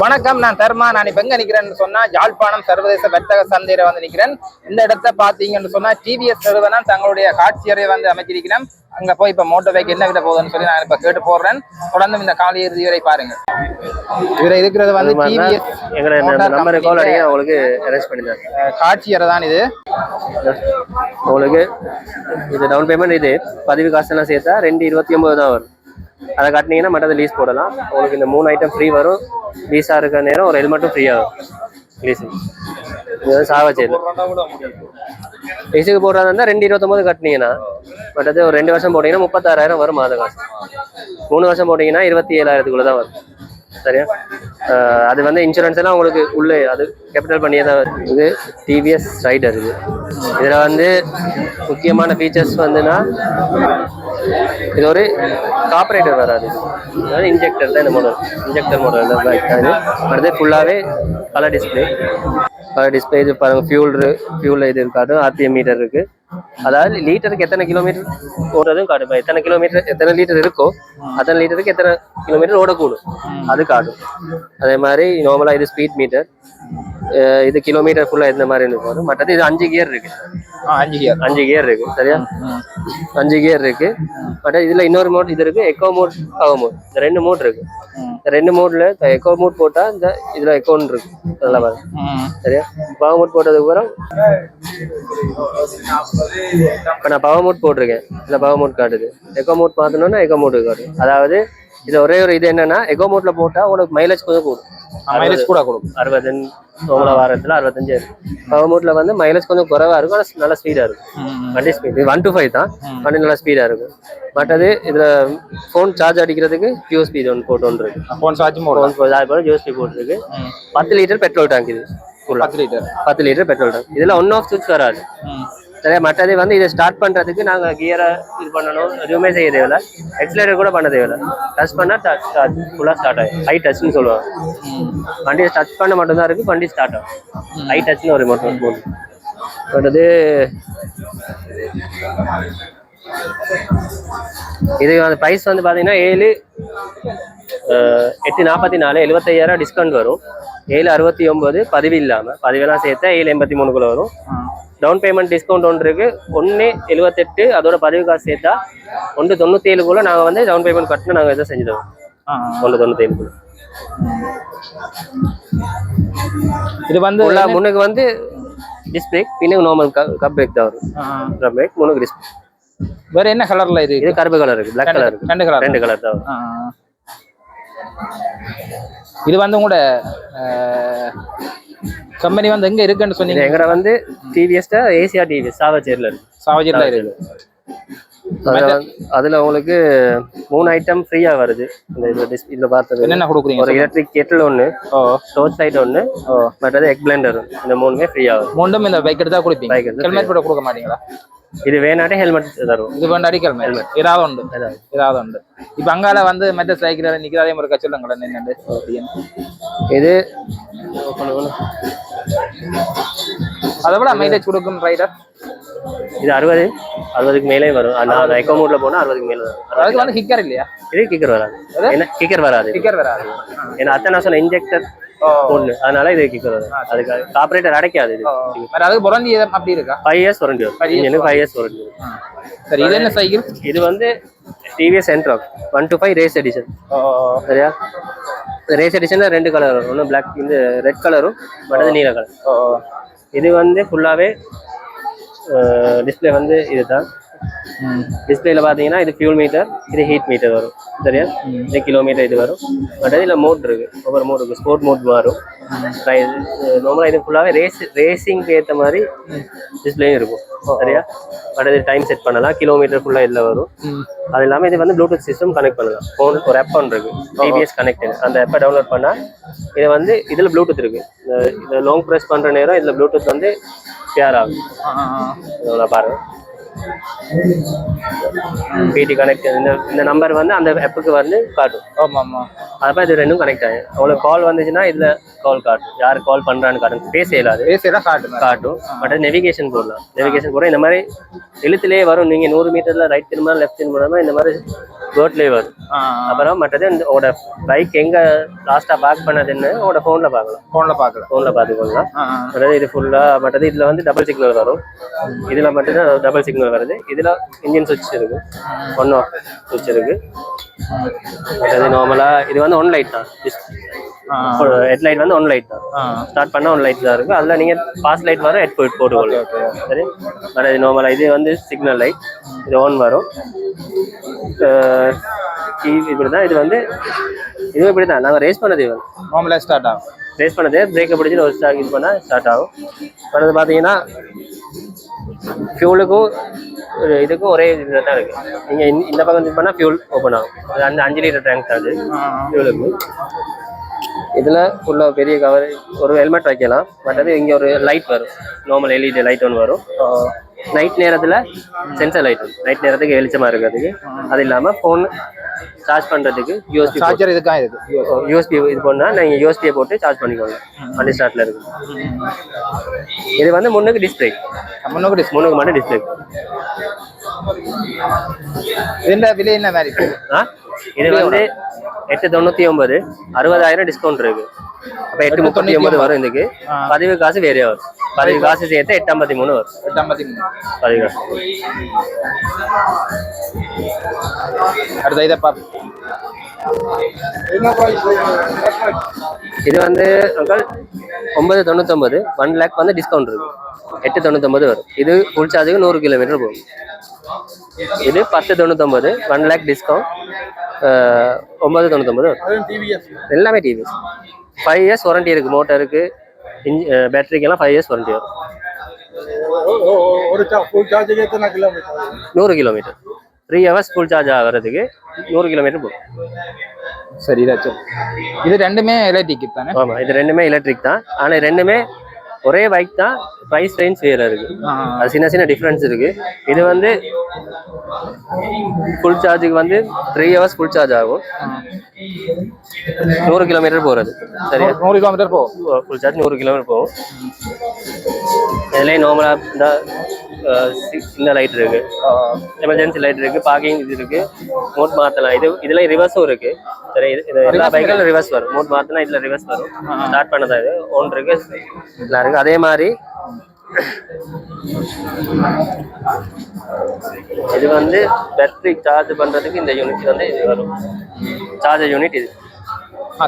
வணக்கம் நான் தர்மா. நான் இப்ப எங்க நிக்கிறேன்னு சொன்னா யாழ்ப்பாணம் சர்வதேச வர்த்தக சந்தையில வந்து நிக்கிறேன். இந்த இடத்த பாத்தீங்கன்னு சொன்னா டிவிஎஸ் நிறுவனம் தங்களுடைய காட்சியறை வந்து அமைச்சிருக்கிறேன். அங்க போய் இப்ப மோட்டர் பைக் என்ன விட போகுதுன்னு சொல்லி நான் இப்ப கேட்டு போடுறேன் தொடர்ந்து இந்த காலை இறுதி வரை பாருங்க. இதுல இருக்கிறது வந்து டிவிஎஸ் உங்களுக்கு அரேஞ்ச் பண்ணி தரேன் காட்சியறை தான் இது. உங்களுக்கு இது டவுன் பேமெண்ட் இது. பதிவு காசெல்லாம் சேர்த்தா ரெண்டு இருபத்தி ஒன்பது தான் வரும். அதை கட்டினீங்கன்னா மற்றது லீஸ் போடலாம். உங்களுக்கு இந்த மூணு ஐட்டம் ஃப்ரீ வரும். லீஸாக இருக்கிற நேரம் ஒரு ஹெல்மெட்டும் ஃப்ரீ ஆகும் லீஸு இது வந்து லீஸுக்கு போடுறதா இருந்தால் ரெண்டு இருபத்தொம்போது கட்டினீங்கன்னா மற்றது ஒரு ரெண்டு வருஷம் போட்டிங்கன்னா முப்பத்தாறாயிரம் வரும் மாத காசு. மூணு வருஷம் போட்டிங்கன்னா இருபத்தி ஏழாயிரத்துக்குள்ளே தான் வரும். சரியா? அது வந்து இன்சூரன்ஸ் எல்லாம் உங்களுக்கு உள்ளே அது கேபிட்டல் பண்ணியே தான் இது டிவிஎஸ் ரைடர் இது. இதில் வந்து முக்கியமான ஃபீச்சர்ஸ் வந்துன்னா இது ஒரு காப்பரேட்டர் வராது அதாவது இன்ஜெக்டர் தான் இந்த மாடல் இன்ஜெக்டர் மாடல் தான் பைக் தான் இது. அடுத்து ஃபுல்லாகவே கலர் டிஸ்பிளே கலர் டிஸ்பிளே இது பாருங்க ஃபியூல் ஃபியூலில் இது இருக்காது ஆர்பிஎம் மீட்டர் இருக்குது அதாவது லிட்டருக்கு எத்தனை கிலோமீட்டர் ஓடுறதும் காட்டும் எத்தனை கிலோமீட்டர் எத்தனை லிட்டர் இருக்கோ அத்தனை லிட்டருக்கு எத்தனை கிலோமீட்டர் ஓடக்கூடும். அது காட்டும் அதே மாதிரி நார்மலாக இது ஸ்பீட் மீட்டர் இது கிலோமீட்டர் ஃபுல்லாக இந்த மாதிரி இருக்கும் மற்றது இது அஞ்சு கியர் இருக்கு. அஞ்சு கியர் அஞ்சு கியர் இருக்கு சரியா? அஞ்சு கியர் இருக்கு. பட் இதுல இன்னொரு மோட் இது இருக்கு எக்கோ மோட் பவர் மோட் இந்த ரெண்டு மோட் இருக்கு. இந்த ரெண்டு மோட்ல எக்கோ மோட் போட்டா இந்த இதுல எக்கோன்னு இருக்கு. நல்லா பாருங்க சரியா? பவர் மோட் போட்டதுக்கு அப்புறம் இப்ப நான் பவர் மோட் போட்டிருக்கேன். இதுல பவர் மோட் காட்டுது. எக்கோ மோட் பார்த்தோம்னா எக்கோ மோட் காட்டும் அதாவது இது ஒரே ஒரு இது என்னன்னா எக்கோ மோட்ல போட்டா உங்களுக்கு மைலேஜ் கொஞ்சம் கூடும். மைலேஜ் கூட கொடுக்கும் அறுபது சோமல வாரத்துல அறுபத்தஞ்சு பவர் மோட்ல வந்து மைலேஜ் கொஞ்சம் குறைவா இருக்கும் ஆனா நல்லா ஸ்பீடா இருக்கும். வண்டி ஸ்பீட் ஒன் டு ஃபைவ் தான். வண்டி நல்லா ஸ்பீடா இருக்கும். மற்றது இதுல ஃபோன் சார்ஜ் அடிக்கிறதுக்கு யூஎஸ்பி ஒன்று போட்டு ஒன்று இருக்கு. போன் சார்ஜ் ஃபோன் சார்ஜ் போட யூஎஸ்பி போட்டுருக்கு. பத்து லிட்டர் பெட்ரோல் டேங்க் இது. பத்து லிட்டர் பத்து லிட்டர் பெட்ரோல் டேங்க் இதுல ஒன் ஆஃப் சுவிட்ச் வராது. சரியா மற்றது வந்து இதை ஸ்டார்ட் பண்றதுக்கு நாங்க கியரை இது பண்ணணும். எதுவுமே செய்ய தேவையில்ல. எக்ஸலேட்டர் கூட பண்ண தேவையில்ல. டச் பண்ணா ஃபுல்லாக ஸ்டார்ட் ஆகும். ஹை டச்னு சொல்லுவாங்க. வண்டியை டச் பண்ண மட்டும்தான் இருக்கு வண்டி ஸ்டார்ட் ஆகும். ஹை டச்னு ஒரு மட்டும் போது அடுத்தது இது அந்த ப்ரைஸ் வந்து பார்த்தீங்கன்னா ஏழு எட்டு நாற்பத்தி நாலு எழுபத்தையாயிரம் டிஸ்கவுண்ட் வரும். ஏழு அறுபத்தி ஒம்பது பதிவு இல்லாமல் பதிவெல்லாம் சேர்த்தா ஏழு எண்பத்தி மூணுக்குள்ள வரும். டவுன் பேமெண்ட் டிஸ்கவுண்ட் ஒன்று இருக்கு. ஒன்று எழுபத்தெட்டு அதோட பதிவு காசு சேர்த்தா ஒன்று தொண்ணூற்றி ஏழுக்குள்ள நாங்கள் வந்து டவுன் பேமெண்ட் கட்டினா நாங்கள் இதை செஞ்சு தரோம் ஒன்று தொண்ணூற்றி ஏழுக்குள்ள இது வந்து முன்னுக்கு வந்து டிஸ்பிளே பின்னுக்கு நார்மல் கப் பிரேக் தான் வரும். கப் பிரேக் முன்னுக்கு டிஸ்பிளே வேற என்ன கலர்ல இது? இது கருப்பு கலர் இருக்கு பிளாக் கலர் இருக்கு. ரெண்டு கலர் ரெண்டு கலர் தான். இது வந்து உங்களோட கம்பெனி வந்து எங்க இருக்குன்னு சொன்னீங்க? எங்கட வந்து டிவிஎஸ் ஏசியா டிவிஎஸ் சாவச்சேரியில் இருக்கு. சாவஜில இருக்கு. அதுல உங்களுக்கு மூணு ஐட்டம் ஃப்ரீயா வருது. இந்த இதுல பார்த்தது. என்னென்ன கொடுக்குறீங்க ஒரு எலக்ட்ரிக் கெட்டில் ஒன்று டோர்ச் லைட் ஒன்று மற்றது எக் பிளெண்டர் இந்த மூணுமே ஃப்ரீயா வரும் மூண்டும் இந்த பைக் எடுத்தா கொடுப்பீங்க. ஹெல்மெட் கூட கொடுக்க மாட்டீங்களா? இது வேணாட்டே ஹெல்மெட் தரும் இது வேண்டாடி ஹெல்மெட் ஏதாவது உண்டு. ஏதாவது உண்டு இப்ப அங்கால வந்து மெட்ட சைக்கிள் நிக்கிறதே ஒரு கச்சலுங்களேன் நின்று இது அதை விட மைலேஜ் கொடுக்கும் ரைடர் இது அறுபது. அறுபதுக்கு மேலே வரும். நான் எக்கோ மோட்ல போனா அறுபதுக்கு மேலே வரும். அதுக்கு வந்து ஹிக்கர் இல்லையா? இது கிக்கர் வராது. என்ன? கிக்கர் வராது. ஹிக்கர் வராது. ஏன்னா அத்தனை சொன்ன இன்ஜெக்டர் ஒன்று அதனால இது கிக்கர் வராது. அதுக்கு காப்பரேட்டர் அடைக்காது இது. வேற அதுக்கு புரண்டி அப்படி இருக்கா? ஃபைவ் இயர்ஸ் வாரண்டி வரும். ஃபைவ் இயர்ஸ் வாரண்டி வரும். சரி இது என்ன சைக்கிள் இது வந்து TVS Ntorq one two five race edition சரியா? ரேஸ் எடிஷன்ல ரெண்டு கலர் வரும். ஒன்று பிளாக் இந்த ரெட் கலரும் மற்றது நீல கலர் இது வந்து ஃபுல்லாகவே டிஸ்ப்ளே வந்து இதுதான். டிஸ்பிளேல பார்த்தீங்கன்னா இது ஃபியூல் மீட்டர் இது ஹீட் மீட்டர் வரும். சரியா? இது கிலோமீட்டர் இது வரும். மற்றது இதில் மோட் இருக்கு. ஒவ்வொரு மோட் இருக்கு. ஸ்போர்ட் மோட் வரும் நார்மலாக இது ஃபுல்லாகவே ரேஸ் ரேசிங்க்கு ஏற்ற மாதிரி டிஸ்பிளேயும் இருக்கும். சரியா? மற்றது டைம் செட் பண்ணலாம். கிலோமீட்டர் ஃபுல்லாக இதில் வரும். அது இல்லாமல் இது வந்து ப்ளூடூத் சிஸ்டம் கனெக்ட் பண்ணலாம். ஃபோன் ஒரு ஆப் ஒன்று இருக்கு. டிபிஎஸ் கனெக்ட் அந்த ஆப்பை டவுன்லோட் பண்ணால் இது வந்து இதில் ப்ளூடூத் இருக்கு. இந்த- இந்த லாங் ப்ரெஸ் பண்ணுற நேரம் இதில் ப்ளூடூத் வந்து ஷேர் ஆகும். பாருங்க. பிடி கனெக்ட் இந்த இந்த நம்பர் வந்து அந்த ஆப்புக்கு வந்து காட்டும். ஆமா ஆமா அப்போ இது ரெண்டும் கனெக்ட் ஆகும். உங்களுக்கு கால் வந்துச்சுன்னா இதில் கால் காட்டும் யார் கால் பண்றான்னு காட்டும் பேச இயலாது. பேசலாம் காட்டுங்க காட்டும். பட் நெவிகேஷன் போடலாம் நெவிகேஷன் போட இந்த மாதிரி எழுத்துலேயே வரும். நீங்க நூறு மீட்டர்ல ரைட் திரும்ப லெஃப்ட் திரும்ப இந்த மாதிரி வேர்ட்லேயே வரும். அப்புறம் மற்றது உங்களோட பைக் எங்க லாஸ்டா பார்க் பண்ணதுன்னு உங்களோட போன்ல பார்க்கலாம். போன்ல பாக்கலாம் போன்ல பார்த்துக்கொள்ளலாம். அதாவது இது ஃபுல்லா மற்றது இதுல வந்து டபுள் சிக்னல் வரும். இதுல மட்டும்தான் டபுள் சிக்னல் வருது. இதுல இன்ஜின் சுவிட்ச் இருக்கு. ஒன் ஆஃப் சுவிட்ச் இருக்கு. மற்றது நார்மலா இது வந்து ஒன் லைட் தான். ஹெட் லைட் வந்து ஒன் லைட் தான். ஸ்டார்ட் பண்ணா ஒன் லைட் தான் இருக்கு. அதுல நீங்க பாஸ் லைட் வரும் ஹெட் போயிட் போட்டுக்கொள்ளலாம் சரி? மற்றது நார்மலா இது வந்து சிக்னல் லைட் இது ஆன் வரும். இப்படி தான் இது வந்து இது இப்படி தான் நாங்கள் ரேஸ் பண்ணது இது நார்மலா ஸ்டார்ட் ஆகும். ரேஸ் பண்ணது பிரேக்கை பிடிச்சி ஒரு ஸ்டாக் இது பண்ணால் ஸ்டார்ட் ஆகும். அடுத்து பார்த்தீங்கன்னா ஃபியூலுக்கும் இதுக்கும் ஒரே இதில் தான் இருக்குது நீங்கள் இந்த பக்கம் இது பண்ணால் ஃபியூல் ஓப்பன் ஆகும். அது அந்த அஞ்சு லிட்டர் டேங்க் தான் அது. ஃபியூலுக்கு இதில் ஃபுல்லாக பெரிய கவர் ஒரு ஹெல்மெட் வைக்கலாம். மற்றது இங்கே ஒரு லைட் வரும். நார்மல் எல்இடி லைட் ஒன்று வரும். நைட் நேரத்தில் சென்சர் லைட் நைட் நேரத்துக்கு வெளிச்சமாக இருக்கிறதுக்கு. அது இல்லாமல் ஃபோன் சார்ஜ் பண்ணுறதுக்கு யூஎஸ்பி சார்ஜர் இதுக்காக இருக்கு யூஎஸ்பி இது? பண்ணால் நீங்கள் யூஎஸ்பியை போட்டு சார்ஜ் பண்ணிக்கோங்க. வண்டி ஸ்டார்ட்ல இருக்கு. இது வந்து முன்னுக்கு டிஸ்பிளே முன்னோடி முன்னுக்கு மட்டும் டிஸ்பிளே இதுல விலை என்ன மாதிரி? இது வந்து எட்டு தொண்ணூற்றி ஒன்பது அறுபதாயிரம் டிஸ்கவுண்ட் இருக்கு. அப்போ எட்டு முப்பத்தி ஒன்பது வரும் இதுக்கு. பதிவு காசு வேறையா வரும். பதிவு காசு சேர்த்து எட்டு ஐம்பத்தி மூணு வரும். எட்டு ஐம்பத்தி மூணு. பதிவு காசு. அடுத்த இதை இது வந்து அங்கிள் ஒன்பது தொண்ணூத்தொம்பது ஒன் லேக் வந்து டிஸ்கவுண்ட் இருக்கு. எட்டு தொண்ணூத்தொம்பது வரும். இது ஃபுல் சார்ஜுக்கு நூறு கிலோமீட்டர் போகும். இது பத்து தொண்ணூத்தொம்பது ஒன் லேக் டிஸ்கவுண்ட் ஒன்பது தொண்ணூத்தொம்பது. எல்லாமே டிவிஎஸ் ஃபைவ் இயர்ஸ் வாரண்டி இருக்கு மோட்டருக்கு இன்ஜி பேட்டரிக்கெல்லாம் ஃபைவ் இயர்ஸ் வாரண்டி வரும். ஒரு ஃபுல் சார்ஜுக்கு எத்தனை கிலோமீட்டர் நூறு kilometre three hours full charge ஆகிறதுக்கு நூறு கிலோமீட்டர் போகும். சரி இதாச்சு. இது ரெண்டுமே எலக்ட்ரிக் தானே? ஆமாம் இது ரெண்டுமே எலக்ட்ரிக் தான். ஆனால் ரெண்டுமே ஒரே பைக் தான் ப்ரைஸ் ரேஞ்ச் வேறு இருக்குது ஆ, அது சின்ன சின்ன டிஃப்ரென்ஸ் இருக்கு. இது வந்து ஃபுல் சார்ஜுக்கு வந்து த்ரீ ஹவர்ஸ் ஃபுல் சார்ஜ் ஆகும். நூறு கிலோமீட்டர் போகிறது சரியா? நூறு கிலோமீட்டர் போகும் ஃபுல் சார்ஜ் நூறு கிலோமீட்டர் போகும். இதுலேயே நார்மலாக இந்த சின்ன லைட் இருக்கு. எமர்ஜென்சி லைட் இருக்கு பார்க்கிங் இது இருக்கு. மோட் மாற்றலாம் இது இதுல ரிவர்ஸும் இருக்கு. சரி இது எல்லா பைக்கிலும் ரிவர்ஸ் வரும். மோட் மாற்றினா இதுல ரிவர்ஸ் வரும். ஸ்டார்ட் பண்ணதா இது? ஒன் இருக்கு. எல்லாம் இருக்கு. அதே மாதிரி இது வந்து பேட்டரி சார்ஜ் பண்றதுக்கு இந்த யூனிட் வந்து இது வரும். சார்ஜர் யூனிட் இது.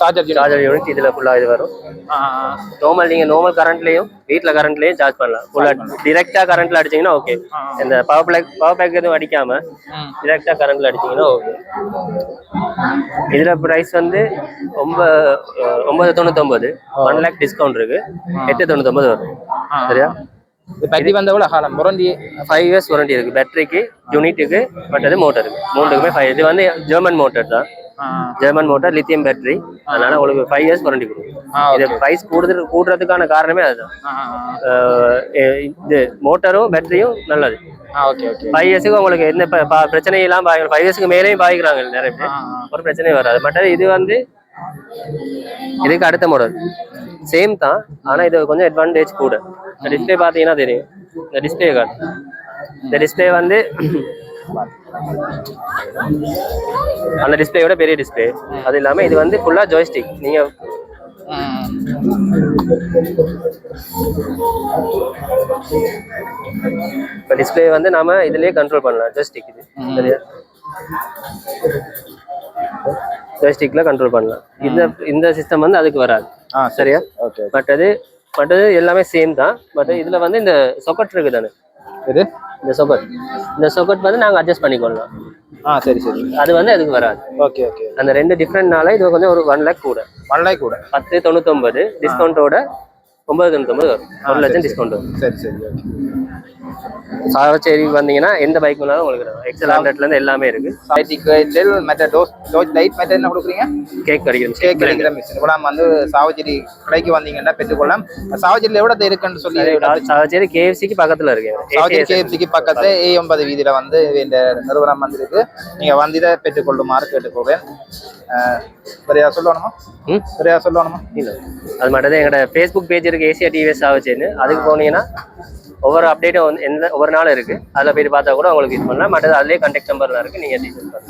சார்ஜர் சார்ஜர் யூனிட் இதுல ஃபுல்லா இது வரும். நார்மல் நீங்க நார்மல் கரண்ட்லயும் வீட்ல கரண்ட்லயும் சார்ஜ் பண்ணலாம். ஃபுல்லா டிரெக்டா கரண்ட்ல அடிச்சீங்கன்னா ஓகே இந்த பவர் பிளாக் பவர் பேக் எதுவும் அடிக்காம டிரெக்டா கரண்ட்ல அடிச்சீங்கன்னா ஓகே இதுல பிரைஸ் வந்து ஒன்பது ஒன்பது தொண்ணூத்தொன்பது ஒன் லேக் டிஸ்கவுண்ட் இருக்கு. எட்டு தொண்ணூத்தொன்பது வரும். சரியா? பத்தி வந்த எவ்வளோ காலம். முரண்டி ஃபைவ் இயர்ஸ் வாரண்டி இருக்கு. பேட்டரிக்கு யூனிட்டுக்கு மற்றது மோட்டருக்கு மூணுக்குமே ஃபைவ் இது வந்து ஜெர்மன் மோட்டர் தான். ஜெர்மன் மோட்டார் லித்தியம் பேட்டரி அதனால உங்களுக்கு ஃபைவ் இயர்ஸ் வாரண்டி கொடுக்கும். இது பிரைஸ் கூடுதல் கூடுறதுக்கான காரணமே அதுதான். இது மோட்டரும் பேட்டரியும் நல்லது. ஃபைவ் இயர்ஸுக்கு உங்களுக்கு எந்த ப- ப- பிரச்சனையெல்லாம் பாய் ஃபைவ் இயர்ஸ்க்கு மேலேயும் பாய்க்கிறாங்க நிறைய பேர். ஒரு பிரச்சனையும் வராது. மற்றது இது வந்து இதுக்கு அடுத்த மாடல் சேம் தான் ஆனா இது கொஞ்சம் அட்வான்டேஜ் கூட. இந்த டிஸ்பிளே பார்த்தீங்கன்னா தெரியும். இந்த டிஸ்பிளே கார்டு இந்த டிஸ்பிளே வந்து அந்த டிஸ்பிளேயோட பெரிய டிஸ்பிளே அது இல்லாம இது வந்து ஃபுல்லா ஜாய்ஸ்டிக் நீங்க இப்போ டிஸ்பிளே வந்து நாம இதுலயே கண்ட்ரோல் பண்ணலாம். ஜாய்ஸ்டிக் இது. சரியா? ஜாய்ஸ்டிக்ல கண்ட்ரோல் பண்ணலாம். இந்த இந்த சிஸ்டம் வந்து அதுக்கு வராது. சரியா? ஓகே மற்றது மற்றது எல்லாமே சேம் தான். பட் இதுல வந்து இந்த சொக்கட் இருக்கு தானே இது? இந்த சொக்கட் இந்த சொக்கட் வந்து நாங்க அட்ஜஸ்ட் பண்ணிக்கொள்ளலாம். ஆ சரி சரி. அது வந்து அதுக்கு வராது. Okay okay. அந்த ரெண்டு டிஃப்ரெண்ட்னால இது கொஞ்சம் ஒரு ஒன் லேக் கூட. மல்லாய் கூட. பத்து தொண்ணூத்தொன்பது டிஸ்கவுண்டோட ஒன்பது தொண்ணூத்தொன்பது வரும். ஒரு லட்சம் டிஸ்கவுண்ட் வரும். சரி சரி ஓகே. சாவச்சேரி வந்தீங்கன்னா எந்த பைக் வேணாலும் உங்களுக்கு எக்ஸல் ஹண்ட்ரட்லேருந்து எல்லாமே இருக்கு. சாய்டிக்கு மற்ற டோஸ் டோஸ் லைட் மற்ற என்ன கொடுக்குறீங்க? கேக் கிடைக்கும் கேக் கிடைக்கிற மிஷின் கூட நம்ம வந்து சாவச்சேரி கடைக்கு வந்தீங்கன்னா பெற்றுக்கொள்ளலாம். சாவச்சேரியில் எவ்வளோ இருக்குன்னு சொல்லி சாவச்சேரி கேஎஃப்சிக்கு பக்கத்தில் இருக்கு. சாவச்சேரி கேஎஃப்சிக்கு பக்கத்து ஏ ஒன்பது வீதியில வந்து இந்த நிறுவனம் வந்திருக்கு. நீங்க வந்து இதை பெற்றுக்கொள்ளுமாறு கேட்டுக்கொள்வேன் அஹ், வேற யாராவது சொல்லணுமா? ம்? வேற யாராவது சொல்லணுமா? இல்லை. அது மட்டும் தான் எங்களோட ஃபேஸ்புக் பேஜ் இருக்கு ஏசியா டிவிஎஸ் சாவச்சேரின்னு. அதுக்கு போனீங்கன்னா ஒவ்வொரு அப்டேட்டும் வந்து எந்த ஒவ்வொரு நாளும் இருக்கு. அதில் போய் பார்த்தா கூட உங்களுக்கு இது பண்ணலாம். மற்றது அதுலேயே கான்டாக்ட் நம்பர்லாம் இருக்கு. நீங்கள் டீச்சர் பண்ணுங்க